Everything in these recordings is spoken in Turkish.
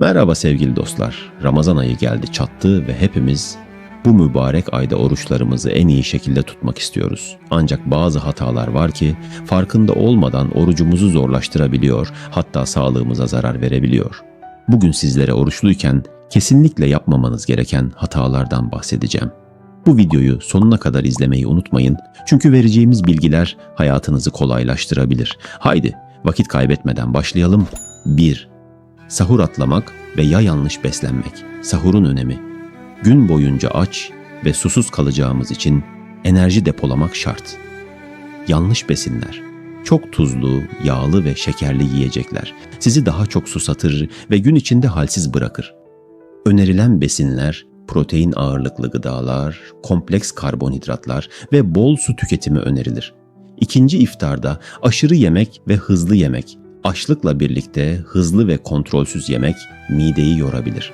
Merhaba sevgili dostlar. Ramazan ayı geldi çattı ve hepimiz bu mübarek ayda oruçlarımızı en iyi şekilde tutmak istiyoruz. Ancak bazı hatalar var ki farkında olmadan orucumuzu zorlaştırabiliyor, hatta sağlığımıza zarar verebiliyor. Bugün sizlere oruçluyken kesinlikle yapmamanız gereken hatalardan bahsedeceğim. Bu videoyu sonuna kadar izlemeyi unutmayın çünkü vereceğimiz bilgiler hayatınızı kolaylaştırabilir. Haydi vakit kaybetmeden başlayalım. 1. Sahur atlamak ve ya yanlış beslenmek. Sahurun önemi. Gün boyunca aç ve susuz kalacağımız için enerji depolamak şart. Yanlış besinler. Çok tuzlu, yağlı ve şekerli yiyecekler sizi daha çok susatır ve gün içinde halsiz bırakır. Önerilen besinler protein ağırlıklı gıdalar, kompleks karbonhidratlar ve bol su tüketimi önerilir. İkinci iftarda aşırı yemek ve hızlı yemek, açlıkla birlikte hızlı ve kontrolsüz yemek mideyi yorabilir.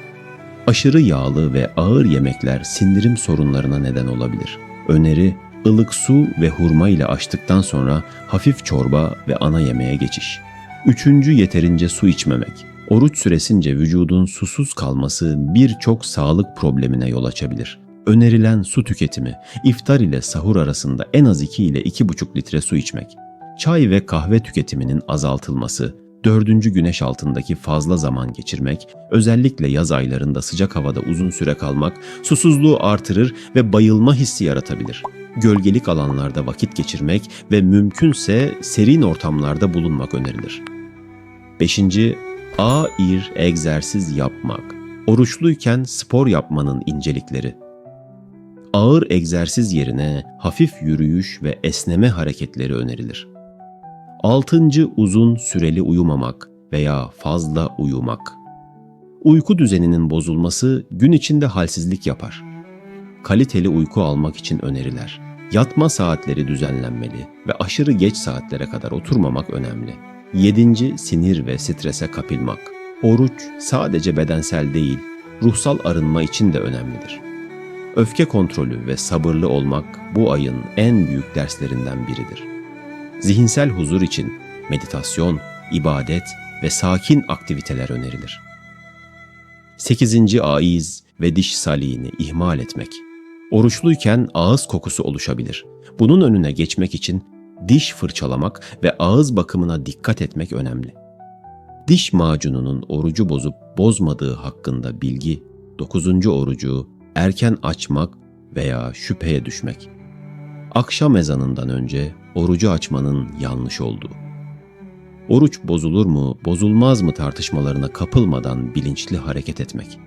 Aşırı yağlı ve ağır yemekler sindirim sorunlarına neden olabilir. Öneri ılık su ve hurma ile açtıktan sonra hafif çorba ve ana yemeğe geçiş. Üçüncü yeterince su içmemek. Oruç süresince vücudun susuz kalması birçok sağlık problemine yol açabilir. Önerilen su tüketimi, iftar ile sahur arasında en az 2 ile 2,5 litre su içmek. Çay ve kahve tüketiminin azaltılması, dördüncü güneş altındaki fazla zaman geçirmek, özellikle yaz aylarında sıcak havada uzun süre kalmak, susuzluğu artırır ve bayılma hissi yaratabilir. Gölgelik alanlarda vakit geçirmek ve mümkünse serin ortamlarda bulunmak önerilir. 5. Ağır egzersiz yapmak. Oruçluyken spor yapmanın incelikleri. Ağır egzersiz yerine hafif yürüyüş ve esneme hareketleri önerilir. 6. Uzun süreli uyumamak veya fazla uyumak. Uyku düzeninin bozulması gün içinde halsizlik yapar. Kaliteli uyku almak için öneriler. Yatma saatleri düzenlenmeli ve aşırı geç saatlere kadar oturmamak önemli. 7. Sinir ve strese kapılmak. Oruç sadece bedensel değil, ruhsal arınma için de önemlidir. Öfke kontrolü ve sabırlı olmak bu ayın en büyük derslerinden biridir. Zihinsel huzur için meditasyon, ibadet ve sakin aktiviteler önerilir. 8. Aiz ve diş saliğini ihmal etmek. Oruçluyken ağız kokusu oluşabilir. Bunun önüne geçmek için diş fırçalamak ve ağız bakımına dikkat etmek önemli. Diş macununun orucu bozup bozmadığı hakkında bilgi, 9. orucu erken açmak veya şüpheye düşmek. Akşam ezanından önce orucu açmanın yanlış olduğu. Oruç bozulur mu, bozulmaz mı tartışmalarına kapılmadan bilinçli hareket etmek.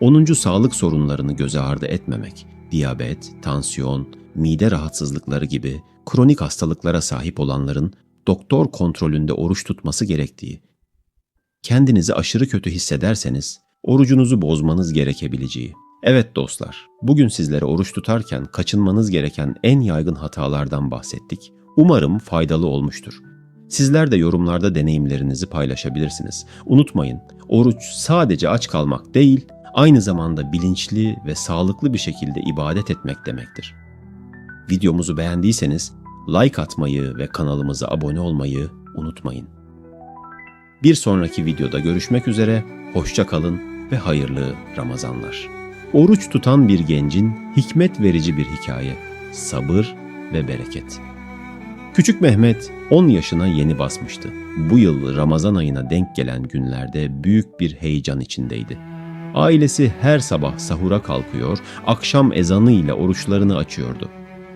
10. sağlık sorunlarını göze ardı etmemek, diyabet, tansiyon, mide rahatsızlıkları gibi kronik hastalıklara sahip olanların doktor kontrolünde oruç tutması gerektiği. Kendinizi aşırı kötü hissederseniz orucunuzu bozmanız gerekebileceği. Evet dostlar, bugün sizlere oruç tutarken kaçınmanız gereken en yaygın hatalardan bahsettik. Umarım faydalı olmuştur. Sizler de yorumlarda deneyimlerinizi paylaşabilirsiniz. Unutmayın, oruç sadece aç kalmak değil, aynı zamanda bilinçli ve sağlıklı bir şekilde ibadet etmek demektir. Videomuzu beğendiyseniz like atmayı ve kanalımıza abone olmayı unutmayın. Bir sonraki videoda görüşmek üzere, hoşça kalın ve hayırlı Ramazanlar. Oruç tutan bir gencin hikmet verici bir hikaye, sabır ve bereket. Küçük Mehmet 10 yaşına yeni basmıştı. Bu yıl Ramazan ayına denk gelen günlerde büyük bir heyecan içindeydi. Ailesi her sabah sahura kalkıyor, akşam ezanı ile oruçlarını açıyordu.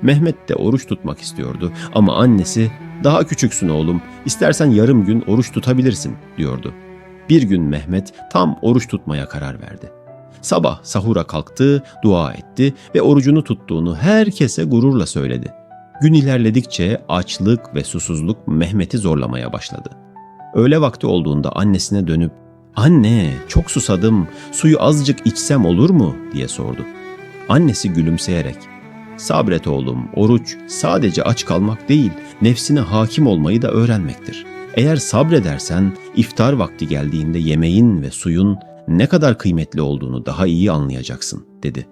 Mehmet de oruç tutmak istiyordu ama annesi "Daha küçüksün oğlum, istersen yarım gün oruç tutabilirsin." diyordu. Bir gün Mehmet tam oruç tutmaya karar verdi. Sabah sahura kalktı, dua etti ve orucunu tuttuğunu herkese gururla söyledi. Gün ilerledikçe açlık ve susuzluk Mehmet'i zorlamaya başladı. Öğle vakti olduğunda annesine dönüp "Anne, çok susadım. Suyu azıcık içsem olur mu?" diye sordu. Annesi gülümseyerek Sabret oğlum, oruç sadece aç kalmak değil, nefsine hakim olmayı da öğrenmektir. Eğer sabredersen iftar vakti geldiğinde yemeğin ve suyun ne kadar kıymetli olduğunu daha iyi anlayacaksın, dedi.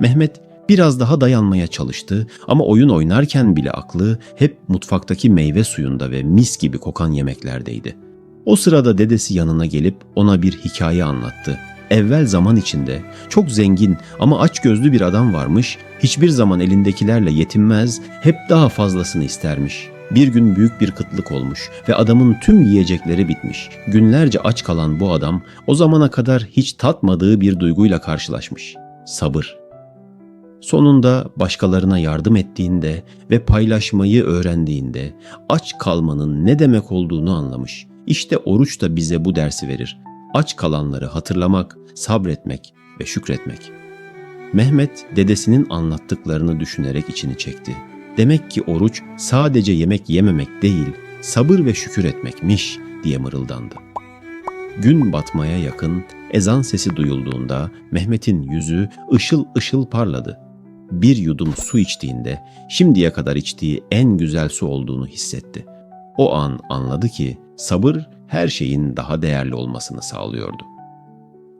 Mehmet biraz daha dayanmaya çalıştı ama oyun oynarken bile aklı hep mutfaktaki meyve suyunda ve mis gibi kokan yemeklerdeydi. O sırada dedesi yanına gelip ona bir hikaye anlattı. Evvel zaman içinde çok zengin ama açgözlü bir adam varmış, hiçbir zaman elindekilerle yetinmez, hep daha fazlasını istermiş. Bir gün büyük bir kıtlık olmuş ve adamın tüm yiyecekleri bitmiş. Günlerce aç kalan bu adam o zamana kadar hiç tatmadığı bir duyguyla karşılaşmış. Sabır. Sonunda başkalarına yardım ettiğinde ve paylaşmayı öğrendiğinde aç kalmanın ne demek olduğunu anlamış. İşte oruç da bize bu dersi verir. Aç kalanları hatırlamak, sabretmek ve şükretmek. Mehmet dedesinin anlattıklarını düşünerek içini çekti. Demek ki oruç sadece yemek yememek değil, sabır ve şükür etmekmiş diye mırıldandı. Gün batmaya yakın ezan sesi duyulduğunda Mehmet'in yüzü ışıl ışıl parladı. Bir yudum su içtiğinde şimdiye kadar içtiği en güzel su olduğunu hissetti. O an anladı ki sabır her şeyin daha değerli olmasını sağlıyordu.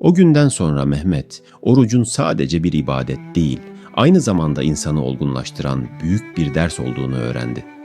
O günden sonra Mehmet, orucun sadece bir ibadet değil, aynı zamanda insanı olgunlaştıran büyük bir ders olduğunu öğrendi.